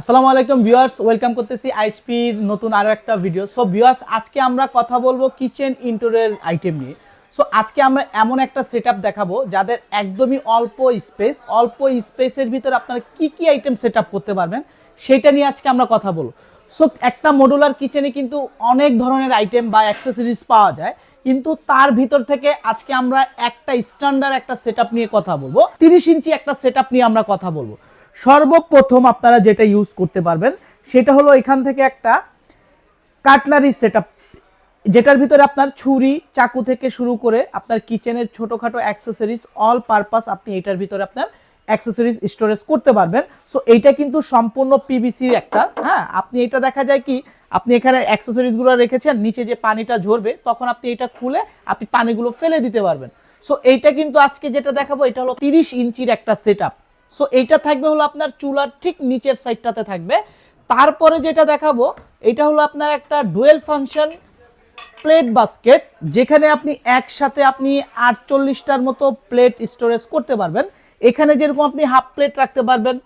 আসসালামু আলাইকুম viewers, welcome করতেছি আইএইচপির নতুন আরও একটা ভিডিও। সো ভিউয়ার্স, আজকে আমরা কথা বলব কিচেন ইন্টোরের আইটেম নিয়ে। সো আজকে আমরা এমন একটা সেটআপ দেখাবো যাদের একদমই অল্প স্পেস, অল্প স্পেসের ভিতরে আপনারা কি কি আইটেম সেটআপ করতে পারবেন, সেটা নিয়ে আজকে আমরা কথা বলব। সো একটা মডুলার কিচেনে কিন্তু অনেক ধরনের আইটেম বা অ্যাক্সেসরিজ পাওয়া যায়, কিন্তু তার ভিতর থেকে আজকে আমরা একটা স্ট্যান্ডার্ড একটা সেটআপ নিয়ে কথা বলব। তিরিশ ইঞ্চি একটা সেটআপ নিয়ে আমরা কথা বলব। সর্বপ্রথম আপনারা যেটা ইউজ করতে পারবেন, সেটা হলো এখান থেকে একটা কাটলারি সেটআপ যেটার ভিতরে আপনার ছুরি, চাকু থেকে শুরু করে আপনার কিচেনের ছোটোখাটো অ্যাক্সেসরিজ অল পারপাস আপনি এটার ভিতরে আপনার অ্যাক্সেসরিজ স্টোরেজ করতে পারবেন। সো এইটা কিন্তু সম্পূর্ণ পিভিসির একটা হ্যাঁ? আপনি এটা দেখা যায় কি, আপনি এখানে অ্যাক্সেসরিজগুলো রেখেছেন, নিচে যে পানিটা ঝরবে, তখন আপনি এটা খুলে আপনি পানিগুলো ফেলে দিতে পারবেন। সো এইটা কিন্তু আজকে যেটা দেখাবো, এটা হলো তিরিশ ইঞ্চির একটা সেট সো এইটা থাকবে হলো আপনার চুলার ঠিক নিচের সাইডটাতে থাকবে। তারপরে যেটা দেখাবো, এটা হলো আপনার একটা ডুয়েল ফাংশন প্লেট বাস্কেট যেখানে আপনি একসাথে আপনি আটচল্লিশটার মতো প্লেট স্টোরেজ করতে পারবেন। এখানে যেরকম আপনি হাফ প্লেট রাখতে পারবেন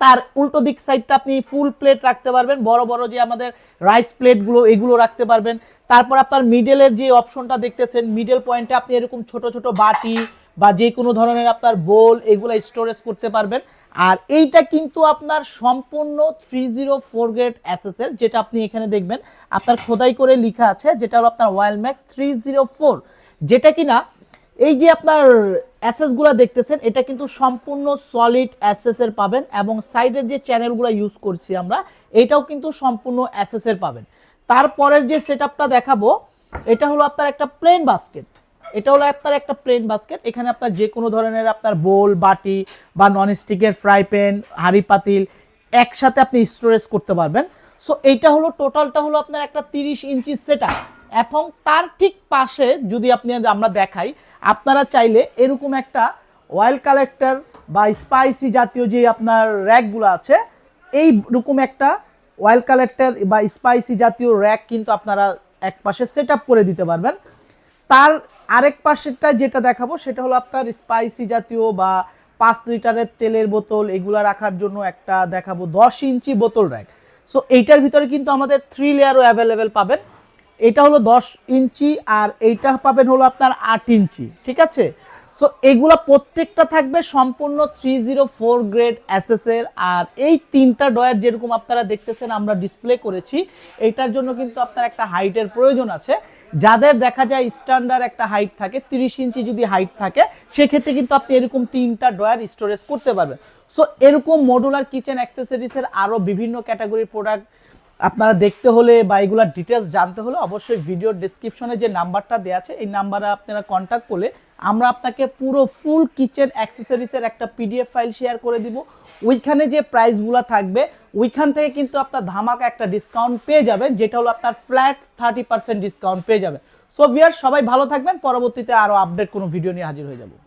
তার উল্টো দিক সাইডটা আপনি ফুল প্লেট রাখতে পারবেন। বড় বড় যে আমাদের রাইস প্লেটগুলো এগুলো রাখতে পারবেন। তারপর আপনার মিডলের যে অপশনটা দেখতেছেন মিডল পয়েন্টে আপনি এরকম ছোট ছোট বাটি বা যে কোনো ধরনের আপনার বোল এগুলো স্টোরেজ করতে পারবেন। আর এইটা কিন্তু আপনার সম্পূর্ণ থ্রি জিরো ফোর গ্রেড অ্যাসেসের যেটা আপনি এখানে দেখবেন। আপনার খোদাই করে লেখা আছে, যেটা হলো আপনার ওয়াইল ম্যাক্স থ্রি জিরো ফোর যেটা কিনা এই যে আপনার অ্যাসেসগুলো দেখতেছেন, এটা কিন্তু সম্পূর্ণ সলিড অ্যাসেসের পাবেন এবং সাইডের যে চ্যানেলগুলো ইউজ করছি আমরা, এটাও কিন্তু সম্পূর্ণ অ্যাসেসের পাবেন। তারপরের যে সেটআপটা দেখাবো, এটা হলো আপনার একটা প্লেন বাস্কেট এটা হলো আপনার একটা প্লেন বাস্কেট এখানে আপনার যে কোনো ধরনের আপনার বোল বাটি বা নন স্টিকের ফ্রাই প্যান হাঁড়ি পাতিল একসাথে আপনি স্টোরেজ করতে পারবেন। সো এইটা হলো টোটালটা হলো আপনার একটা তিরিশ ইঞ্চি সেটআপ এবং তার ঠিক পাশে যদি আপনি আমরা দেখাই, আপনারা চাইলে এরকম একটা অয়েল কালেক্টর বা স্পাইসি জাতীয় যে আপনার র্যাকগুলো আছে, এই রকম একটা অয়েল কালেক্টর বা স্পাইসি জাতীয় র্যাক কিন্তু আপনারা এক পাশে সেট করে দিতে পারবেন। তার আরেক পাশেরটা যেটা দেখাবো, সেটা হলো আপনার স্পাইসি জাতীয় বা পাঁচ লিটারের তেলের বোতল, এগুলা রাখার জন্য একটা দেখাবো দশ ইঞ্চি বোতল র্যাক সো এইটার ভিতরে কিন্তু আমাদের থ্রি লেয়ারও অ্যাভেলেবেল পাবেন। এটা হলো দশ ইঞ্চি আর এইটা পাবেন হলো আপনার আট ইঞ্চি, ঠিক আছে? সো এগুলা প্রত্যেকটা থাকবে সম্পূর্ণ থ্রি জিরো ফোর গ্রেড অ্যাসেসের আর এই তিনটা ডয়ার যেরকম আপনারা দেখতেছেন, আমরা ডিসপ্লে করেছি এইটার জন্য কিন্তু আপনার একটা হাইটের প্রয়োজন আছে। যাদের দেখা যায় স্ট্যান্ডার্ড একটা হাইট থাকে, তিরিশ ইঞ্চি যদি হাইট থাকে, সেক্ষেত্রে কিন্তু আপনি এরকম তিনটা ডয়ার স্টোরেজ করতে পারবেন। সো এরকম মডুলার কিচেন অ্যাক্সেসরিজের আরও বিভিন্ন ক্যাটাগরির প্রোডাক্ট আপনারা দেখতে হলে বা এগুলোর ডিটেলস জানতে হলে অবশ্যই ভিডিওর ডিসক্রিপশনে যে নাম্বারটা দেওয়া আছে, এই নাম্বারে আপনারা কন্ট্যাক্ট করলে আমরা আপনাকে পুরো ফুল কিচেন অ্যাক্সেসরিজের একটা পিডিএফ ফাইল শেয়ার করে দিব। ওইখানে যে প্রাইসগুলো থাকবে, ওইখান থেকে কিন্তু আপনার ধামাকা একটা ডিসকাউন্ট পেয়ে যাবেন, যেটা হলো আপনার ফ্ল্যাট থার্টি পার্সেন্ট ডিসকাউন্ট পেয়ে যাবেন। সো ভিয়ার সবাই ভালো থাকবেন, পরবর্তীতে আরও আপডেট কোনো ভিডিও নিয়ে হাজির হয়ে যাব।